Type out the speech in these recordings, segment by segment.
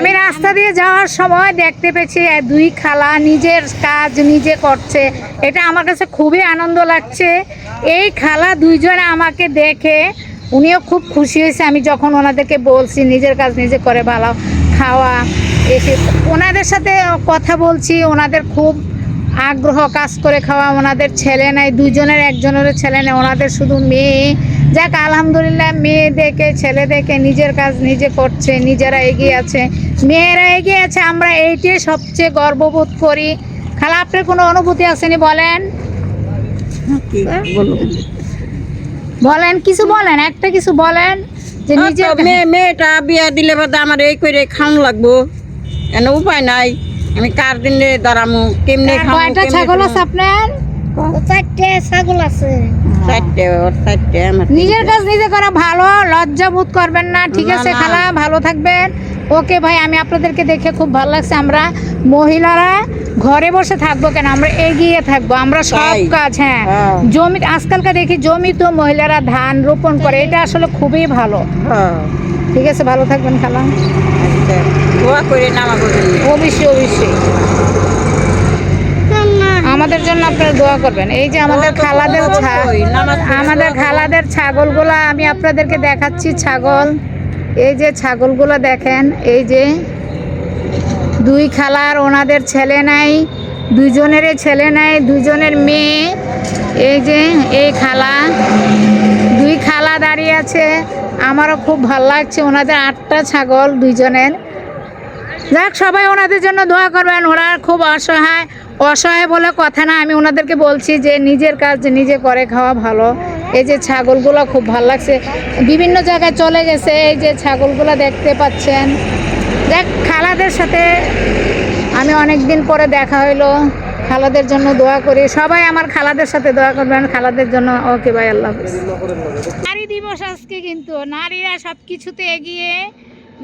আমি রাস্তা দিয়ে যাওয়ার সময় দেখতে পেয়েছি দুই খালা নিজের কাজ নিজে করছে। এটা আমার কাছে খুবই আনন্দ লাগছে। এই খালা দুইজনে আমাকে দেখে উনিও খুব খুশি হয়েছে। আমি যখন ওনাদেরকে বলছি, নিজের কাজ নিজে করে ভালো খাওয়া, এসে ওনাদের সাথে কথা বলছি, ওনাদের খুব আগ্রহ কাজ করে খাওয়া। ওনাদের ছেলে নেয় দুজনের একজনের ছেলে নেই, ওনাদের শুধু মেয়ে। যাক আলহামদুলিল্লাহ মেয়ে দেখে ছেলে দেখে নিজের কাজ নিজে করছে নিজেরা এগিয়ে আছে। মেয়েরা এগিয়ে আছে আমরা এইটাই সবচেয়ে গর্ববোধ করি। খালা আপনার কোনো অনুভূতি আসেনি? বলেন। বলেন কিছু বলেন একটা কিছু বলেন যে তো মেয়ে মেয়েটা বিয়া দিলে বাদে আমার এই করে খাওয়ান লাগবো। এনে উপায় নাই। আমি কার দিনে দাঁড়ামু? কেমনে খামু কয়টা ছাগল আছে আপনার? নিজের কাজ নিজে করা ভালো লজ্জা বোধ করবেন না। ঠিক আছে। খালা ভালো থাকবেন। ওকে ভাই আমি আপনাদেরকে দেখে খুব ভালো লাগছে। আমরা মহিলারা ঘরে বসে থাকব কেন? আমরা এগিয়ে থাকব। আমরা সব কাজ হ্যাঁ। হ্যাঁ। জমি আজকালকার দেখি জমি তো মহিলারা ধান রোপণ করে। এটা আসলে খুবই ভালো। হ্যাঁ, ঠিক আছে ভালো থাকবেন খালা। আচ্ছা। অবশ্যই অবশ্যই। আমাদের জন্য আপনারা দোয়া করবেন। এই যে আমাদের খালাদের আমাদের খালাদের ছাগলগুলা আমি আপনাদেরকে দেখাচ্ছি ছাগল। এই যে ছাগলগুলো দেখেন এই যে দুই খালার ওনাদের ছেলে নাই দুইজনেরই ছেলে নাই দুজনের মেয়ে। এই যে এই খালা দুই খালা দাঁড়িয়ে আছে। আমারও খুব ভালো লাগছে ওনাদের আটটা ছাগল দুইজনের। যাক, সবাই ওনাদের জন্য দোয়া করবেন। ওরা খুব অসহায়। অসহায় বলে কথা না। আমি ওনাদেরকে বলছি যে, নিজের কাজ নিজে করে খাওয়া ভালো। এই যে ছাগলগুলো খুব ভালো লাগছে। বিভিন্ন জায়গায় চলে গেছে। এই যে ছাগলগুলো দেখতে পাচ্ছেন। দেখ খালাদের সাথে আমি অনেক দিন পরে দেখা হইল। খালাদের জন্য দোয়া করি। সবাই আমার খালাদের সাথে দোয়া করবেন। খালাদের জন্য ওকে ভাই আল্লাহ নারী দিবস আজকে কিন্তু। নারীরা সব কিছুতে এগিয়ে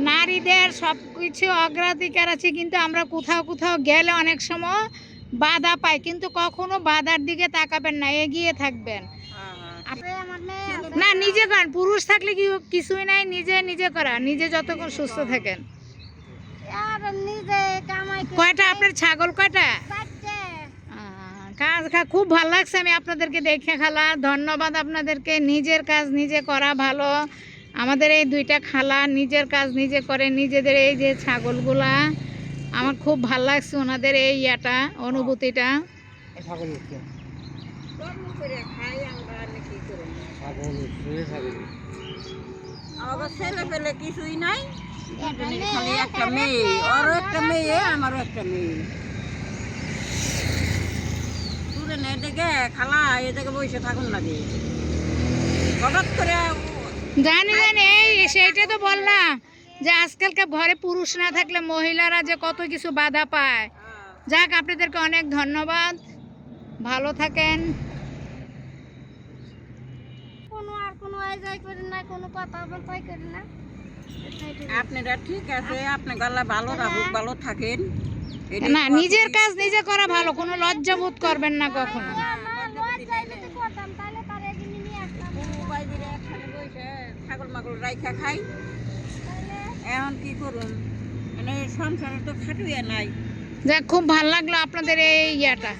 নারীদের সব কিছু অগ্রাধিকার আছে কিন্তু আমরা কোথাও কোথাও গেলে অনেক সময় বাধা পাই কিন্তু কখনো বাধার দিকে তাকাবেন না এগিয়ে থাকবেন। না নিজে করেন পুরুষ থাকলে কি কিছুই নাই নিজে নিজে করা নিজে যতক্ষণ সুস্থ থাকেন। কয়টা আপনার ছাগল কয়টা? কাজ খা- খুব ভালো লাগছে আমি আপনাদেরকে দেখে খালা ধন্যবাদ আপনাদেরকে নিজের কাজ নিজে করা ভালো। আমাদের এই দুইটা খালা নিজের কাজ নিজে করে নিজেদের এই যে ছাগলগুলা আমার খুব ভালো লাগছে ওনাদের এই ইয়াটা অনুভূতিটা। কিছুই নাই। খালি একটা মেয়ে। ওরও একটা মেয়ে আমারও একটা মেয়ে। দেখে খালা এদিকে বসে থাকুন লাগে হঠাৎ করে জানি জানি এই সেইটা তো বললাম যে আজকালকার ঘরে পুরুষ না থাকলে মহিলারা যে কত কিছু বাধা পায় যাক আপনাদেরকে অনেক ধন্যবাদ ভালো থাকেন কোনো আর কোনো আয়োজন করি না কোনো কথা বলতে করি না আপনারা ঠিক আছে আপনি গলা ভালো রাখুক ভালো থাকেন না নিজের কাজ নিজে করা ভালো কোনো লজ্জা বোধ করবেন না কখনো করতাম তাহলে তার এগিয়ে নিয়ে আসতাম ছাগল মাগল রাইখা খাই। এখন কি করুন মানে সংসারে তো খাটুয়া নাই। যাক খুব ভালো লাগল আপনাদের এই ইয়াটা।